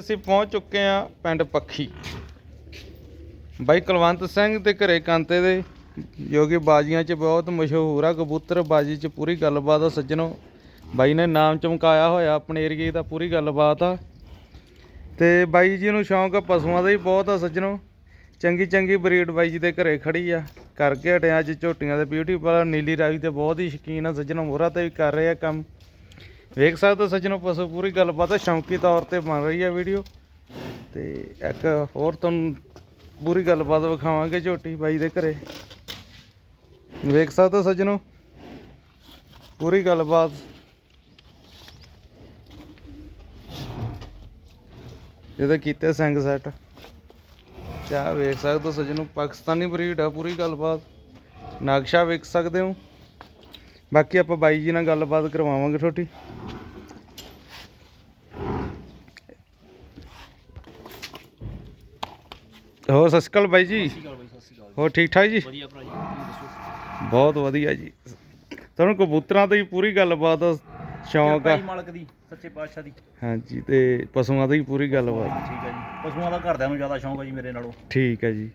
ਅਸੀਂ ਪਹੁੰਚ ਚੁੱਕੇ ਆ ਪਿੰਡ ਪੱਖੀ। ਬਾਈ ਕੁਲਵੰਤ ਸਿੰਘ ਤੇ ਘਰੇ ਕਾਂਤੇ ਦੇ, ਜੋ ਕਿ ਬਾਜੀਆਂ 'ਚ ਬਹੁਤ ਮਸ਼ਹੂਰ ਆ, ਕਬੂਤਰ ਬਾਜੀ 'ਚ ਪੂਰੀ ਗੱਲਬਾਤ ਆ ਸੱਜਣੋ। ਬਾਈ ਨੇ ਨਾਮ ਚਮਕਾਇਆ ਹੋਇਆ, ਆਪਣੇ ਏਰੀਏ ਦਾ ਪੂਰੀ ਗੱਲਬਾਤ ਆ। ਤੇ ਬਾਈ ਜੀ ਨੂੰ ਸ਼ੌਂਕ ਆ, ਪਸ਼ੂਆਂ ਦਾ ਹੀ ਬਹੁਤ ਆ ਸੱਜਣੋ। ਚੰਗੀ ਚੰਗੀ ਬਰੀਡ ਬਾਈ ਜੀ ਦੇ ਘਰੇ ਖੜੀ ਆ। ਕਰਕੇ ਹਟਿਆ ਅੱਜ ਝੋਟੀਆਂ ਦੇ ਬਿਊਟੀ ਪਾਰਲਰ ਨੀਲੀ ਰਾਵੀ ਤੇ ਬਹੁਤ ਹੀ ਸ਼ੌਕੀਨ ਆ ਸੱਜਣੋ, ਮੋਹਰਾ ਤੇ ਵੀ ਕਰ ਰਹੇ ਆ ਕੰਮ। ਵੇਖ ਸਕਦੇ ਹੋ ਸੱਜਣੋ ਪਸ਼ੂ ਪੂਰੀ ਗੱਲਬਾਤ ਆ ਸ਼ੌਂਕੀ ਤੌਰ ਤੇ ਬਣ ਰਹੀ ਹੈ ਵੀਡੀਓ ਤੇ ਇੱਕ ਹੋਰ ਤੁਹਾਨੂੰ ਪੂਰੀ ਗੱਲਬਾਤ ਵਿਖਾਵਾਂਗੇ ਝੋਟੀ ਬਾਈ ਦੇ ਘਰੇ। ਵੇਖ ਸਕਦੇ ਹੋ ਸੱਜਣੋ? ਪੂਰੀ ਗੱਲਬਾਤ। ਇਹਦੇ ਕੀਤੇ ਸਿੰਘ ਸੈੱਟ। ਚਾਹ ਵੇਖ ਸਕਦੇ ਹੋ ਸੱਜਣੋ, ਪਾਕਿਸਤਾਨੀ ਬਰੀਡ ਆ, ਪੂਰੀ ਗੱਲਬਾਤ। ਨਕਸ਼ਾ ਵੇਖ ਸਕਦੇ ਹੋ? ਬਾਕੀ ਆਪਾਂ ਬਾਈ ਜੀ ਨਾਲ ਗੱਲਬਾਤ ਕਰਵਾਵਾਂਗੇ ਛੋਟੀ। ਹੋਰ ਸਤਿ ਸ਼੍ਰੀ ਅਕਾਲ ਬਾਈ ਜੀ। ਹੋਰ ਠੀਕ ਠਾਕ ਜੀ? ਬਹੁਤ ਵਧੀਆ ਜੀ। ਤੁਹਾਨੂੰ ਕਬੂਤਰਾਂ ਤੋਂ ਹੀ ਪੂਰੀ ਗੱਲਬਾਤ ਸ਼ੌਂਕ ਆ। ਮਾਲਕ ਦੀ ਸੱਚੇ ਪਾਤਸ਼ਾਹ ਦੀ। ਹਾਂਜੀ ਤੇ ਪਸ਼ੂਆਂ ਦੀ ਪੂਰੀ ਗੱਲਬਾਤ। ਠੀਕ ਹੈ ਜੀ। ਪਸ਼ੂਆਂ ਦਾ ਘਰਦਿਆਂ ਨੂੰ ਜ਼ਿਆਦਾ ਸ਼ੌਂਕ ਹੈ ਜੀ ਮੇਰੇ ਨਾਲੋਂ। ਠੀਕ ਹੈ ਜੀ।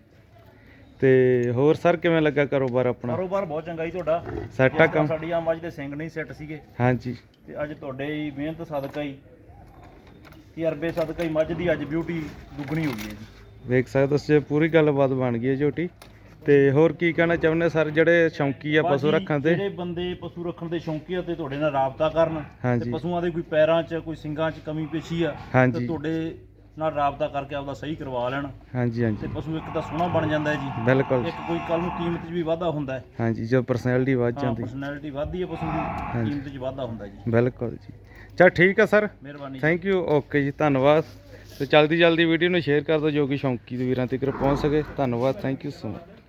ਤੇ ਹੋਰ ਸਰ ਕਿਵੇਂ ਲੱਗਾ ਕਾਰੋਬਾਰ ਆਪਣਾ? ਕਾਰੋਬਾਰ ਬਹੁਤ ਚੰਗਾ ਜੀ ਤੁਹਾਡਾ। ਸੈੱਟ ਆ ਜਿਸ ਤਰ੍ਹਾਂ ਕੰਮ? ਸਾਡੀ ਆਮ ਅੱਜ ਦੇ ਸਿੰਘ ਨਹੀਂ ਸੈੱਟ ਸੀਗੇ। ਹਾਂਜੀ। ਤੇ ਅੱਜ ਤੁਹਾਡੇ ਹੀ ਮਿਹਨਤ ਸਦਕਾ ਹੀ ਤਜਰਬੇ ਸਦਕਾ ਹੀ ਮੱਝ ਦੀ ਅੱਜ ਬਿਊਟੀ ਦੁੱਗਣੀ ਹੋ ਗਈ ਹੈ ਜੀ। ਵੇਖ ਸਕਦੇ ਹੋ ਤੁਸੀਂ ਪੂਰੀ ਗੱਲਬਾਤ ਬਣ ਗਈ ਹੈ ਝੋਟੀ। ਤੇ ਹੋਰ ਕੀ ਕਹਿਣਾ ਚਾਹੁੰਦੇ ਸਰ ਜਿਹੜੇ ਸ਼ੌਂਕੀ ਆ ਪਸ਼ੂ ਰੱਖਣ ਦੇ? ਜਿਹੜੇ ਬੰਦੇ ਪਸ਼ੂ ਰੱਖਣ ਦੇ ਸ਼ੌਂਕੀ ਆ ਤੇ ਤੁਹਾਡੇ ਨਾਲ ਰਾਬਤਾ ਕਰਨ ਹਾਂਜੀ। ਤੇ ਪਸ਼ੂਆਂ ਦੇ ਕੋਈ ਪੈਰਾਂ 'ਚ ਕੋਈ ਸਿੰਗਾਂ 'ਚ ਕਮੀ ਪੇਸ਼ੀ ਆ ਹਾਂਜੀ। ਤੇ ਤੁਹਾਡੇ ਨਾਲ ਰਾਬਤਾ ਕਰਕੇ ਆਪਦਾ ਸਹੀ ਕਰਵਾ ਲੈਣ। ਹਾਂਜੀ ਤੇ ਹਾਂਜੀ ਪਸ਼ੂ ਇੱਕ ਤਾਂ ਸੋਹਣਾ ਬਣ ਜਾਂਦਾ ਹੈ ਜੀ। ਬਿਲਕੁਲ। ਇੱਕ ਕੋਈ ਕੱਲ ਨੂੰ ਕੀਮਤ 'ਚ ਵੀ ਵਾਧਾ ਹੁੰਦਾ ਹੈ। ਹਾਂਜੀ ਜੋ ਪਰਸਨੈਲਿਟੀ ਵੱਧ ਹਾਂ ਜਾਂਦੀ। ਪਰਸਨੈਲਿਟੀ ਵੱਧਦੀ ਹੈ ਪਸ਼ੂ ਦੀ ਹਾਂਜੀ। ਕੀਮਤ 'ਚ ਵਾਧਾ ਹੁੰਦਾ ਜੀ। ਬਿਲਕੁਲ ਜੀ। ਚਲ ਠੀਕ ਆ ਸਰ। ਮਿਹਰਬਾਨੀ ਜੀ। ਥੈਂਕ ਯੂ ਓਕੇ ਜੀ ਧੰਨਵਾਦ। ਤੇ ਜਲਦੀ ਜਲਦੀ ਵੀਡੀਓ ਨੂੰ ਸ਼ੇਅਰ ਕਰ ਦਿਓ ਜੋ ਕਿ ਸ਼ੌਂਕੀ ਦੇ ਵੀਰਾਂ ਤੱਕ ਪਹੁੰਚ ਸਕੇ। ਧੰਨਵਾਦ ਥੈਂਕ ਯੂ ਸੋ ਮਚ